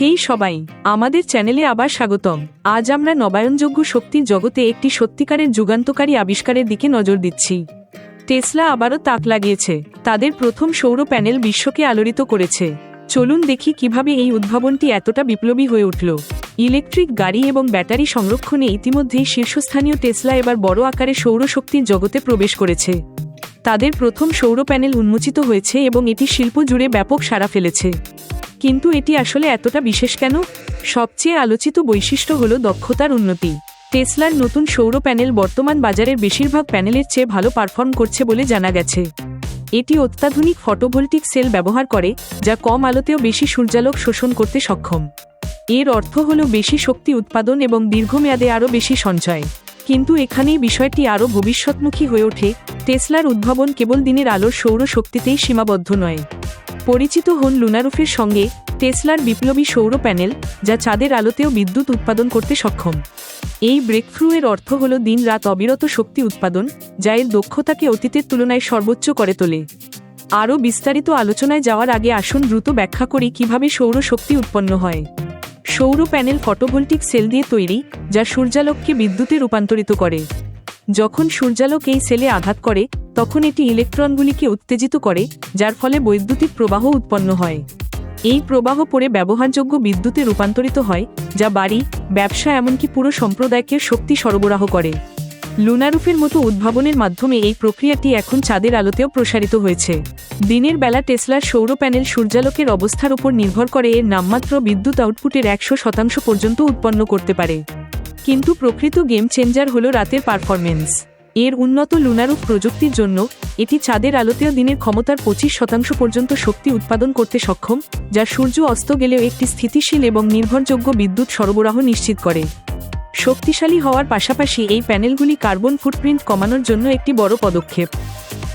হেই সবাই, আমাদের চ্যানেলে আবার স্বাগতম। আজ আমরা নবায়নযোগ্য শক্তির জগতে একটি সত্যিকারের যুগান্তকারী আবিষ্কারের দিকে নজর দিচ্ছি। টেসলা আবারও তাক লাগিয়েছে। তাদের প্রথম সৌর প্যানেল বিশ্বকে আলোড়িত করেছে। চলুন দেখি কীভাবে এই উদ্ভাবনটি এতটা বিপ্লবী হয়ে উঠল। ইলেকট্রিক গাড়ি এবং ব্যাটারি সংরক্ষণে ইতিমধ্যেই শীর্ষস্থানীয় টেসলা এবার বড় আকারে সৌরশক্তির জগতে প্রবেশ করেছে। তাদের প্রথম সৌর প্যানেল উন্মোচিত হয়েছে এবং এটি শিল্প জুড়ে ব্যাপক সাড়া ফেলেছে। কিন্তু এটি আসলে এতটা বিশেষ কেন? সবচেয়ে আলোচিত বৈশিষ্ট্য হল দক্ষতার উন্নতি। টেসলার নতুন সৌর প্যানেল বর্তমান বাজারের বেশিরভাগ প্যানেলের চেয়ে ভালো পারফর্ম করছে বলে জানা গেছে। এটি অত্যাধুনিক ফটোভোল্টিক সেল ব্যবহার করে, যা কম আলোতেও বেশি সূর্যালোক শোষণ করতে সক্ষম। এর অর্থ হল বেশি শক্তি উৎপাদন এবং দীর্ঘমেয়াদে আরও বেশি সঞ্চয়। কিন্তু এখানেই বিষয়টি আরও ভবিষ্যৎমুখী হয়ে ওঠে, টেসলার উদ্ভাবন কেবল দিনের আলোর সৌর শক্তিতেই সীমাবদ্ধ নয়। পরিচিত হন লুনারুফের সঙ্গে টেসলার বিপ্লবী সৌর প্যানেল, যা চাঁদের আলোতেও বিদ্যুৎ উৎপাদন করতে সক্ষম। এই ব্রেকথ্রু এর অর্থ হল দিন রাত অবিরত শক্তি উৎপাদন, যা এর দক্ষতাকে অতীতের তুলনায় সর্বোচ্চ করে তোলে। আরও বিস্তারিত আলোচনায় যাওয়ার আগে আসুন দ্রুত ব্যাখ্যা করি কীভাবে সৌর শক্তি উৎপন্ন হয়। সৌর প্যানেল ফটোভোল্টিক সেল দিয়ে তৈরি, যা সূর্যালোককে বিদ্যুতে রূপান্তরিত করে। যখন সূর্যালোক এই সেলে আঘাত করে তখন এটি ইলেকট্রনগুলিকে উত্তেজিত করে, যার ফলে বৈদ্যুতিক প্রবাহ উৎপন্ন হয়। এই প্রবাহ পরে ব্যবহারযোগ্য বিদ্যুতে রূপান্তরিত হয়, যা বাড়ি, ব্যবসা এমনকি পুরো সম্প্রদায়কে শক্তি সরবরাহ করে। লুনারুফের মতো উদ্ভাবনের মাধ্যমে এই প্রক্রিয়াটি এখন চাঁদের আলোতেও প্রসারিত হয়েছে। দিনের বেলা টেসলার সৌর প্যানেল সূর্যালোকের অবস্থার উপর নির্ভর করে এর নামমাত্র বিদ্যুৎ আউটপুটের একশো শতাংশ পর্যন্ত উৎপন্ন করতে পারে। কিন্তু প্রকৃত গেম চেঞ্জার হল রাতের পারফরমেন্স এর উন্নত লুনারুপ প্রযুক্তির জন্য, এটি চাঁদের আলোতেও দিনের ক্ষমতার পঁচিশ শতাংশ পর্যন্ত শক্তি উৎপাদন করতে সক্ষম, যা সূর্য অস্ত গেলেও একটি স্থিতিশীল এবং নির্ভরযোগ্য বিদ্যুৎ সরবরাহ নিশ্চিত করে। শক্তিশালী হওয়ার পাশাপাশি এই প্যানেলগুলি কার্বন ফুটপ্রিন্ট কমানোর জন্য একটি বড় পদক্ষেপ।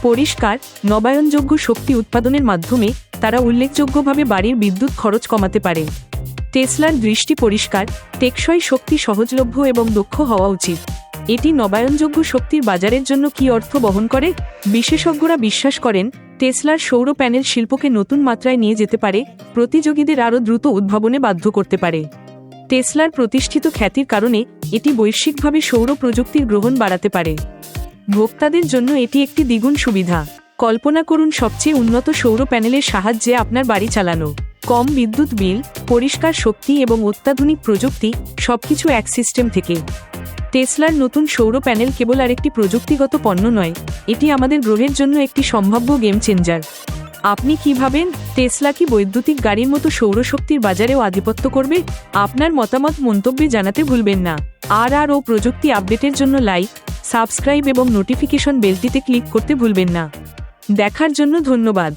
পরিষ্কার, নবায়নযোগ্য শক্তি উৎপাদনের মাধ্যমে তারা উল্লেখযোগ্যভাবে বাড়ির বিদ্যুৎ খরচ কমাতে পারে। টেসলার দৃষ্টি পরিষ্কার, টেকসই শক্তি সহজলভ্য এবং দক্ষ হওয়া উচিত। এটি নবায়নযোগ্য শক্তির বাজারের জন্য কি অর্থ বহন করে? বিশেষজ্ঞরা বিশ্বাস করেন, টেসলার সৌর প্যানেল শিল্পকে নতুন মাত্রায় নিয়ে যেতে পারে, প্রতিযোগীদের আরও দ্রুত উদ্ভাবনে বাধ্য করতে পারে। টেসলার প্রতিষ্ঠিত খ্যাতির কারণে এটি বৈশ্বিকভাবে সৌর প্রযুক্তির গ্রহণ বাড়াতে পারে। ভোক্তাদের জন্য এটি একটি দ্বিগুণ সুবিধা। কল্পনা করুন সবচেয়ে উন্নত সৌর প্যানেলের সাহায্যে আপনার বাড়ি চালানো। কম বিদ্যুৎ বিল, পরিষ্কার শক্তি এবং অত্যাধুনিক প্রযুক্তি সবকিছু এক সিস্টেম থেকে। টেসলার নতুন সৌর প্যানেল কেবল আরেকটি প্রযুক্তিগত পণ্য নয়, এটি আমাদের গ্রহের জন্য একটি সম্ভাব্য গেম চেঞ্জার। আপনি কি ভাবেন, টেসলা কি বৈদ্যুতিক গাড়ির মতো সৌরশক্তির বাজারেও আধিপত্য করবে? আপনার মতামত মন্তব্যে জানাতে ভুলবেন না। আর আর ও প্রযুক্তি আপডেটের জন্য লাইক, সাবস্ক্রাইব এবং নোটিফিকেশন বেলটিতে ক্লিক করতে ভুলবেন না। দেখার জন্য ধন্যবাদ।